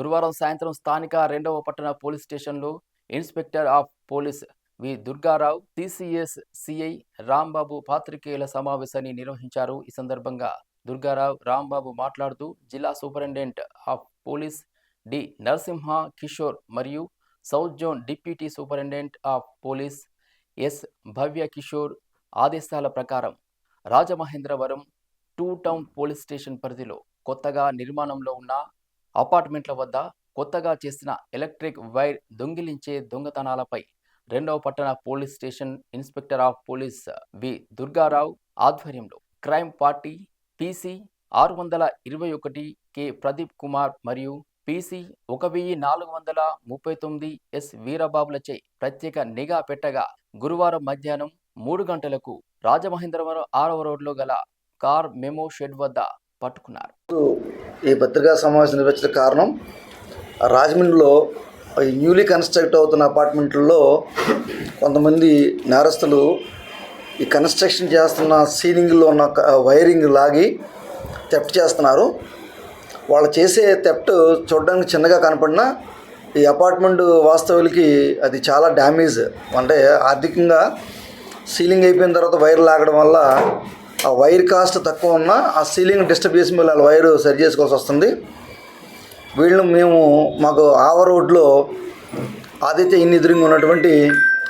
గురువారం సాయంత్రం స్థానిక రెండవ పట్టణ పోలీస్ స్టేషన్లో inspector of police V. Durgarao CCS CI Rambabu పాత్రికేయుల సమావేశాన్ని నిర్వహించారు. ఈ సందర్భంగా దుర్గారావు రాంబాబు మాట్లాడుతూ జిల్లా superintendent of police D. Narasimha Kishore మరియు south zone deputy superintendent of police S. Bhavya Kishore ఆదేశాల ప్రకారం Rajamahendravaram two town police station పరిధిలో కొత్తగా నిర్మాణంలో ఉన్న అపార్ట్మెంట్ల వద్ద కొత్తగా చేసిన ఎలక్ట్రిక్ వైర్ దొంగిలించే దొంగతనాలపై రెండవ పట్టణ police station inspector of police V Durgarao ఆధ్వర్యంలో క్రైమ్ పార్టీ పీసీ ఆరు వందల ఇరవై ఒకటి కె ప్రదీప్ కుమార్ మరియు పీసీ ఒక వెయ్యి నాలుగు వందల ముప్పై తొమ్మిది ఎస్ వీరబాబులచే ప్రత్యేక నిఘా పెట్టగా గురువారం మధ్యాహ్నం మూడు గంటలకు రాజమహేంద్రవరం ఆరవ రోడ్లో గల కార్ మెమో షెడ్ వద్ద పట్టుకున్నారు. ఈ పత్రికా సమావేశం నిర్వహించిన కారణం రాజమండ్రిలో న్యూలీ కన్స్ట్రక్ట్ అవుతున్న అపార్ట్మెంట్లలో కొంతమంది నేరస్తులు ఈ కన్స్ట్రక్షన్ చేస్తున్న సీలింగ్లో ఉన్న వైరింగ్ లాగి థెఫ్ట్ చేస్తున్నారు. వాళ్ళు చేసే థెఫ్ట్ చూడడానికి చిన్నగా కనపడినా ఈ అపార్ట్మెంట్ వాస్తవులకి అది చాలా డ్యామేజ్. అంటే ఆర్థికంగా సీలింగ్ అయిపోయిన తర్వాత వైర్ లాగడం వల్ల ఆ వైర్ కాస్ట్ తక్కువ ఉన్నా ఆ సీలింగ్ డిస్టర్బ్ చేసి మళ్ళీ వాళ్ళ వైర్ సరి చేసుకోవాల్సి వస్తుంది. వీళ్ళు మేము మాకు ఆవ రోడ్లో ఆదిత్య ఇన్ ఎదురుగా ఉన్నటువంటి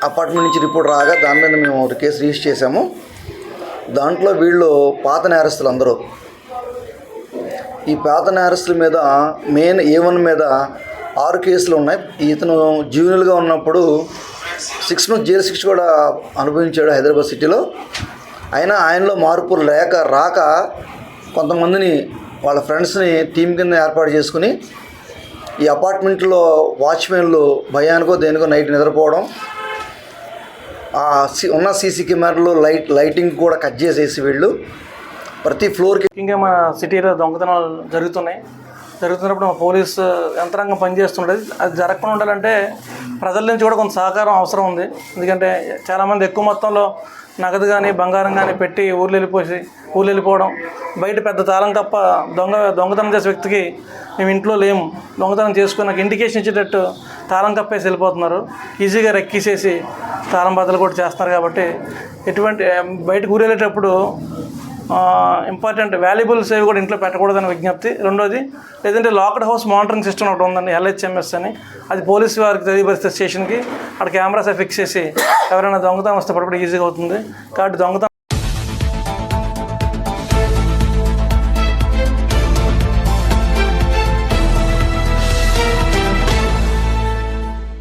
అపార్ట్మెంట్ నుంచి రిపోర్ట్ రాగా దాని మీద మేము ఒక కేసు రిజిస్టర్ చేశాము. దాంట్లో వీళ్ళు పాత నేరస్తులు అందరూ. ఈ పాత నేరస్తుల మీద మెయిన్ ఏవన్ మీద ఆరు కేసులు ఉన్నాయి. ఇతను జూనియర్గా ఉన్నప్పుడు సిక్స్ మంత్స్ జైలు శిక్ష కూడా అనుభవించాడు హైదరాబాద్ సిటీలో. అయినా ఆయనలో మార్పులు లేక రాక కొంతమందిని వాళ్ళ ఫ్రెండ్స్ని టీం కింద ఏర్పాటు చేసుకుని ఈ అపార్ట్మెంట్లో వాచ్మెన్లు భయానికో దేనికో నైట్ నిద్రపోవడం ఆ సి- ఉన్న సీసీ కెమెరాలు లైట్ లైటింగ్ కూడా కట్ చేసేసి వీళ్ళు ప్రతి ఫ్లోర్కి ఇంకా మన సిటీలో దొంగతనాలు జరుగుతున్నాయి. జరుగుతున్నప్పుడు మా పోలీసు యంత్రాంగం పనిచేస్తుండేది. అది జరగకుండా ఉండాలంటే ప్రజల నుంచి కూడా కొంత సహకారం అవసరం ఉంది. ఎందుకంటే చాలామంది ఎక్కువ మొత్తంలో నగదు కానీ బంగారం కానీ పెట్టి ఊర్లు వెళ్ళిపోసి ఊర్లు వెళ్ళిపోవడం బయట పెద్ద తాళం తప్ప దొంగ దొంగతనం చేసే వ్యక్తికి మేము ఇంట్లో లేము. దొంగతనం చేసుకుని నాకు ఇండికేషన్ ఇచ్చేటట్టు తాళం కప్పేసి వెళ్ళిపోతున్నారు. ఈజీగా రెక్కిసేసి తాళం బద్దలు కూడా చేస్తున్నారు కాబట్టి ఎటువంటి బయటకు ఊరు వెళ్ళేటప్పుడు ఇంపార్టెంట్ వాల్యుబుల్స్ ఏవి కూడా ఇంట్లో పెట్టకూడదని విజ్ఞప్తి. రెండోది లేదంటే లాక్డ్ హౌస్ మానిటరింగ్ సిస్టమ్ ఒకటి ఉందండి ఎల్హెచ్ఎంఎస్ అని. అది పోలీసు వారికి తెలియపరిస్తే స్టేషన్కి అక్కడ కెమెరాస్ ఫిక్స్ చేసి ఎవరైనా దొంగతనం వస్తే పడపడి ఈజీగా అవుతుంది. కాబట్టి దొంగతనం